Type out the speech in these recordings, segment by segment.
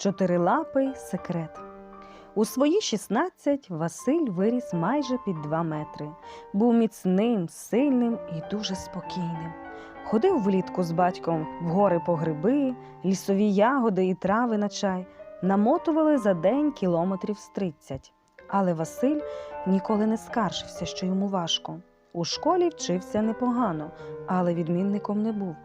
Чотирилапий секрет. У свої 16 Василь виріс майже під 2 метри. Був міцним, сильним і дуже спокійним. Ходив влітку з батьком в гори по гриби, лісові ягоди і трави на чай. Намотували за день кілометрів з 30. Але Василь ніколи не скаржився, що йому важко. У школі вчився непогано, але відмінником не був.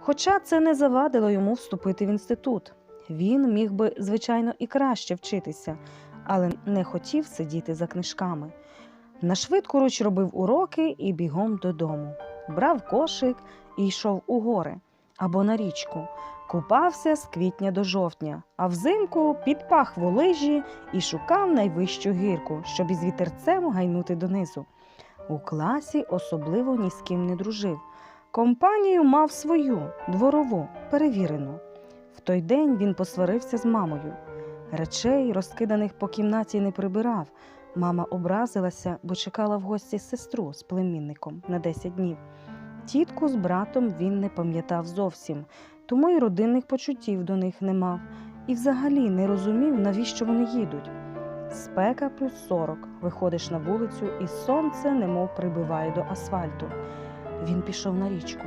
Хоча це не завадило йому вступити в інститут. Він міг би, звичайно, і краще вчитися, але не хотів сидіти за книжками. Нашвидкуруч робив уроки і бігом додому. Брав кошик і йшов у гори або на річку. Купався з квітня до жовтня, а взимку підпах в лижі і шукав найвищу гірку, щоб із вітерцем гайнути донизу. У класі особливо ні з ким не дружив. Компанію мав свою, дворову, перевірену. Той день він посварився з мамою. Речей, розкиданих по кімнаті, не прибирав. Мама образилася, бо чекала в гості сестру з племінником на 10 днів. Тітку з братом він не пам'ятав зовсім, тому й родинних почуттів до них не мав, і взагалі не розумів, навіщо вони їдуть. Спека плюс 40, виходиш на вулицю, і сонце немов прибиває до асфальту. Він пішов на річку.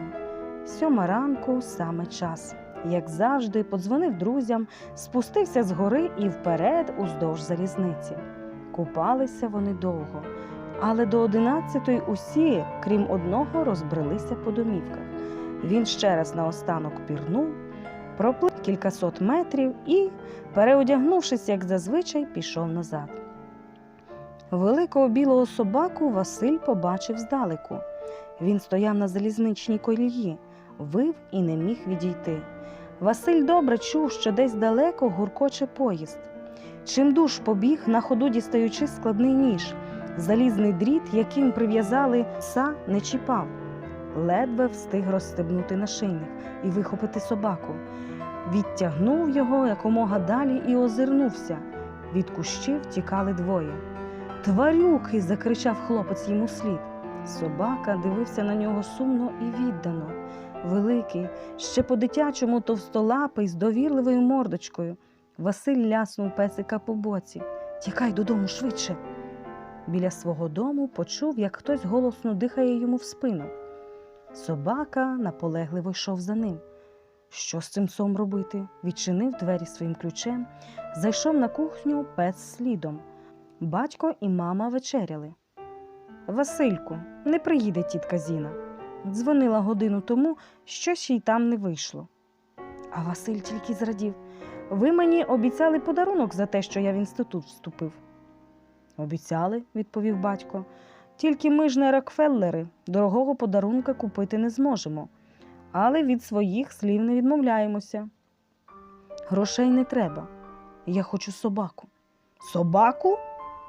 Сьома ранку саме час. Як завжди, подзвонив друзям, спустився з гори і вперед уздовж залізниці. Купалися вони довго, але до одинадцятої усі, крім одного, розбрелися по домівках. Він ще раз наостанок пірнув, проплив кількасот метрів і, переодягнувшись, як зазвичай, пішов назад. Великого білого собаку Василь побачив здалеку. Він стояв на залізничній колії, вив і не міг відійти. Василь добре чув, що десь далеко гуркоче поїзд. Чим душ побіг, на ходу дістаючи складний ніж. Залізний дріт, яким прив'язали пса, не чіпав. Ледве встиг розстебнути нашийник і вихопити собаку. Відтягнув його якомога далі і озирнувся. Від кущів тікали двоє. Тварюки. закричав хлопець йому слід. Собака дивився на нього сумно і віддано. Великий, ще по-дитячому товстолапий, з довірливою мордочкою. Василь ляснув песика по боці. Тікай додому швидше. Біля свого дому почув, як хтось голосно дихає йому в спину. Собака наполегливо йшов за ним. Що з цим сом робити? Відчинив двері своїм ключем, зайшов на кухню пес слідом. Батько і мама вечеряли. Васильку, не приїде тітка Зіна. Дзвонила годину тому, щось їй там не вийшло. А Василь тільки зрадів. Ви мені обіцяли подарунок за те, що я в інститут вступив. Обіцяли, відповів батько. Тільки ми ж не Рокфеллери, дорогого подарунка купити не зможемо. Але від своїх слів не відмовляємося. Грошей не треба. Я хочу собаку. Собаку?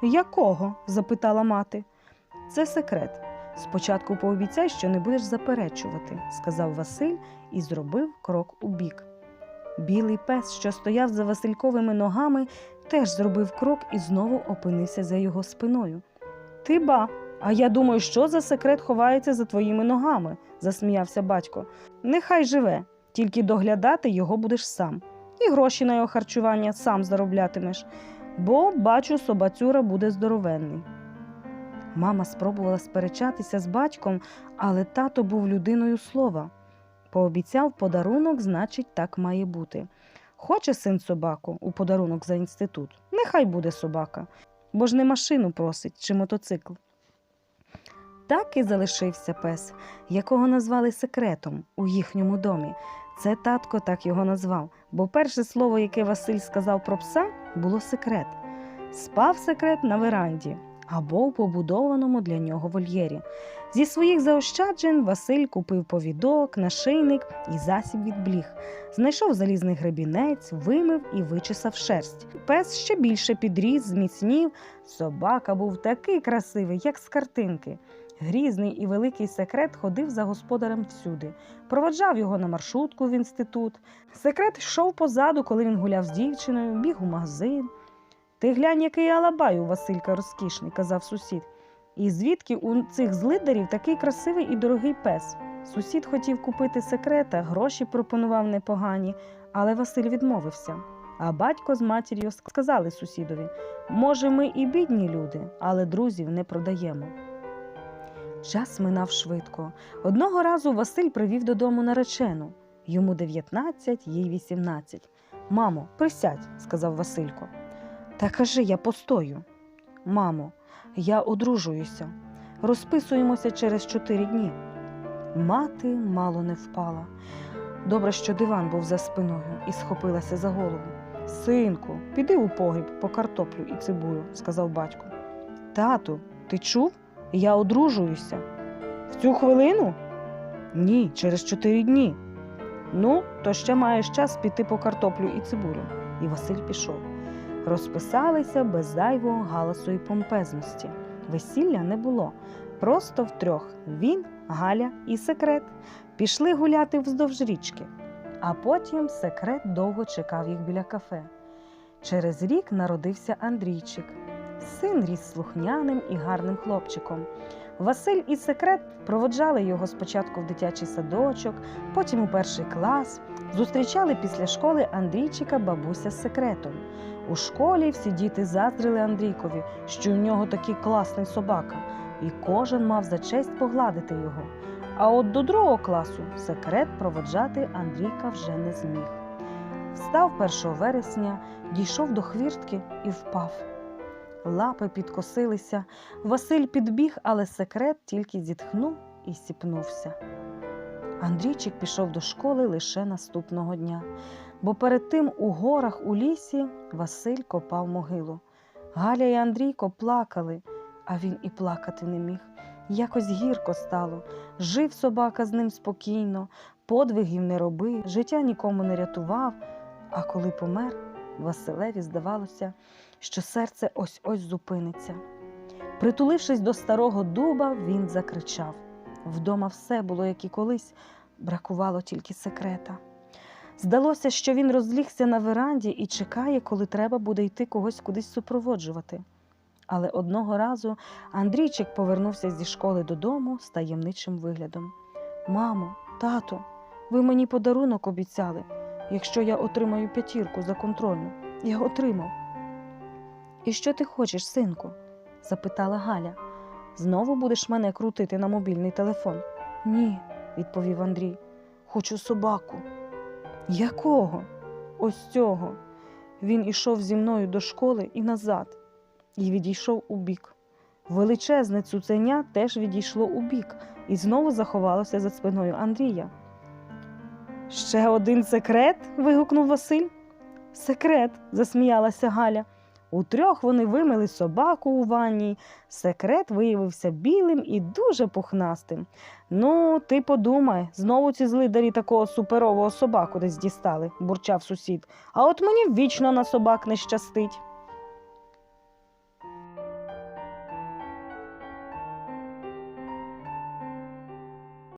Якого? запитала мати. Це секрет. Спочатку пообіцяй, що не будеш заперечувати, сказав Василь і зробив крок у бік. Білий пес, що стояв за Васильковими ногами, теж зробив крок і знову опинився за його спиною. Ти ба, а я думаю, що за секрет ховається за твоїми ногами, засміявся батько. Нехай живе, тільки доглядати його будеш сам, і гроші на його харчування сам зароблятимеш, бо, бачу, собацюра буде здоровенний. Мама спробувала сперечатися з батьком, але тато був людиною слова. Пообіцяв подарунок, значить, так має бути. Хоче син собаку у подарунок за інститут, нехай буде собака, бо ж не машину просить чи мотоцикл. Так і залишився пес, якого назвали секретом у їхньому домі. Це татко так його назвав, бо перше слово, яке Василь сказав про пса, було секрет. Спав секрет на веранді або в побудованому для нього вольєрі. Зі своїх заощаджень Василь купив повідок, нашийник і засіб від бліг. Знайшов залізний гребінець, вимив і вичесав шерсть. Пес ще більше підріс, зміцнів. Собака був такий красивий, як з картинки. Грізний і великий секрет ходив за господарем всюди, проводжав його на маршрутку в інститут. Секрет йшов позаду, коли він гуляв з дівчиною, біг у магазин. Ти глянь, який алабай у Василька розкішний, казав сусід. І звідки у цих злидарів такий красивий і дорогий пес? Сусід хотів купити секрета, гроші пропонував непогані, але Василь відмовився. А батько з матір'ю сказали сусідові: може, ми і бідні люди, але друзів не продаємо. Час минав швидко. Одного разу Василь привів додому наречену. Йому 19, їй 18. Мамо, присядь, сказав Василько. Та кажи, я постою. Мамо, я одружуюся. Розписуємося через чотири дні. Мати мало не впала. Добре, що диван був за спиною і схопилася за голову. Синку, піди у погріб по картоплю і цибулю, сказав батько. Тату, ти чув? Я одружуюся. В цю хвилину? Ні, через чотири дні. Ну, то ще маєш час піти по картоплю і цибулю. І Василь пішов. Розписалися без зайвого галасу і помпезності. Весілля не було. Просто втрьох він, Галя і секрет пішли гуляти вздовж річки. А потім секрет довго чекав їх біля кафе. Через рік народився Андрійчик. Син ріс слухняним і гарним хлопчиком. Василь і секрет проводжали його спочатку в дитячий садочок, потім у перший клас. Зустрічали після школи Андрійчика бабуся з секретом. У школі всі діти заздрили Андрійкові, що у нього такий класний собака, і кожен мав за честь погладити його. А от до другого класу секрет проводжати Андрійка вже не зміг. Встав 1 вересня, дійшов до хвіртки і впав. Лапи підкосилися. Василь підбіг, але секрет тільки зітхнув і сіпнувся. Андрійчик пішов до школи лише наступного дня, бо перед тим у горах у лісі Василь копав могилу. Галя і Андрійко плакали, а він і плакати не міг. Якось гірко стало. Жив собака з ним спокійно, подвигів не робив, життя нікому не рятував. А коли помер, Василеві здавалося, що серце ось ось зупиниться. Притулившись до старого дуба, він закричав. Вдома все було, як і колись, бракувало тільки секрета. Здалося, що він розлігся на веранді і чекає, коли треба буде йти когось кудись супроводжувати. Але одного разу Андрійчик повернувся зі школи додому з таємничим виглядом. Мамо, тато, ви мені подарунок обіцяли, якщо я отримаю п'ятірку за контрольну. Я отримав. І що ти хочеш, синку? запитала Галя. Знову будеш мене крутити на мобільний телефон? Ні, відповів Андрій. Хочу собаку. Якого? Ось цього. Він ішов зі мною до школи і назад, і відійшов у бік. Величезне цуценя теж відійшло у бік і знову заховалося за спиною Андрія. Ще один секрет. вигукнув Василь. Секрет, засміялася Галя. Утрьох вони вимили собаку у ванні. Секрет виявився білим і дуже пухнастим. Ну, ти подумай, знову ці злидарі такого суперового собаку десь дістали, бурчав сусід. А от мені вічно на собак не щастить.